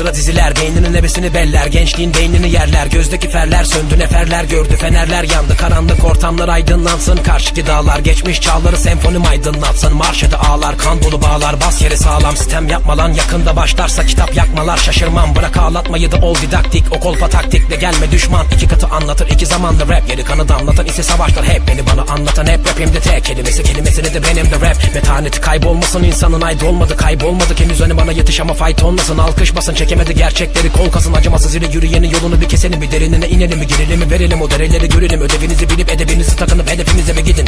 sıra diziler Beyninin nebesini beller Gençliğin beynini yerler Gözdeki ferler söndü neferler gördü Fenerler yandı karanlık ortamlar aydınlansın Karşıki dağlar geçmiş çağları senfonim aydınlatsın Marş ede ağlar kan dolu bağlar Bas yeri sağlam sistem yapma lan Yakında başlarsa kitap yakmalar Şaşırmam bırak ağlatmayı da ol didaktik O kolpa taktikle gelme düşman iki katı anlatır iki zamanlı rap Yeri kanı damlatan ise savaşlar hep Beni bana anlatan hep rapimde tek kelimesi Kelimesini de benim de rap Metaneti kaybolmasın insanın aydı olmadı Kaybolmadık henüz hani bana yetiş ama fight olmasın Alkış basın çekemedi gerçekleri. Kol kasın Acımasız ile yürüyeni yolunu bir keselim. Bir derinine inelim mi girelim mi verelim O dereleri görelim. Ödevinizi bilip edebinizi takınıp hedefinize bir gidin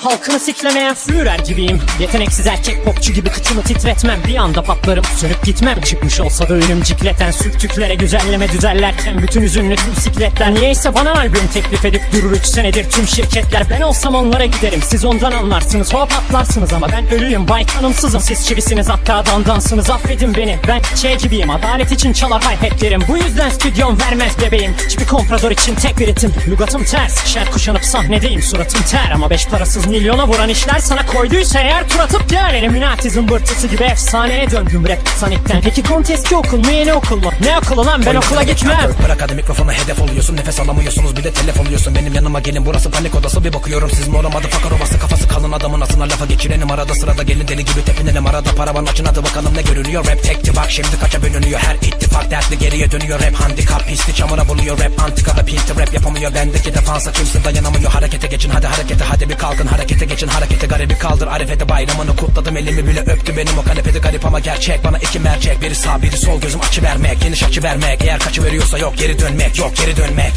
Halkını siklemeyen Führer gibiyim. Yeteneksiz erkek popçu gibi kıçımı titretmem. Bir anda patlarım sönüp gitmem. Çıkmış olsa da önüm cikleten Sürtüklere güzelleme düzellerken Bütün üzünlü bisikletler Niyeyse bana albüm teklif edip durur üç senedir tüm şirketler. Ben olsam onlara giderim siz ondan anlarsınız. Hop atlarsınız ama ben ölüyüm. Bay kanımsızım Siz çivisiniz hatta dandansınız. Affedin beni Ben şey gibiyim. Adalet için çalar hayhetlerim Bu yüzden stüdyom vermez bebeğim. Hiçbir komprador için tek bir ritim. Lugatım ters şer kuşanıp sahnedeyim. Suratım ter ama beş parasız milyona vuran işler Sana koyduysa eğer tur atıp gel Illuminati zımbırtısı gibi efsaneye döndüm rap sanikten Peki konteski okul mu? Yeni okul mu? Ne okulu lan? Ben okula gitmem. Bırak hadi mikrofona hedef oluyorsun Nefes alamıyorsunuz. Bir de telef oluyorsun. Benim yanıma gelin burası panik odası. Bir bakıyorum Siz mor amadı fakar ovası kafası kalın adamın asına lafa geçirenim Arada sırada gelin deli gibi tepinelim arada paravan açın hadi bakalım ne görünüyor. Rap tekti bak şimdi kaça bölünüyor. Her ittifak dertli geriye dönüyor. Rap handikap pisli çamura buluyor. Rap antika ve pinti rap yapamıyor. Bendeki defansa kimse dayanamıyor. Harekete geçin hadi harekete hadi bir kalkın Harekete geçin harekete garibi kaldır. Arifete bayramını kutladım elimi bile öptü Benim o kanepede garip ama gerçek. Bana iki mercek biri sağ biri sol. Gözüm açı vermek Geniş açı vermek. Eğer kaçı veriyorsa yok geri dönmek. Yok geri dönmek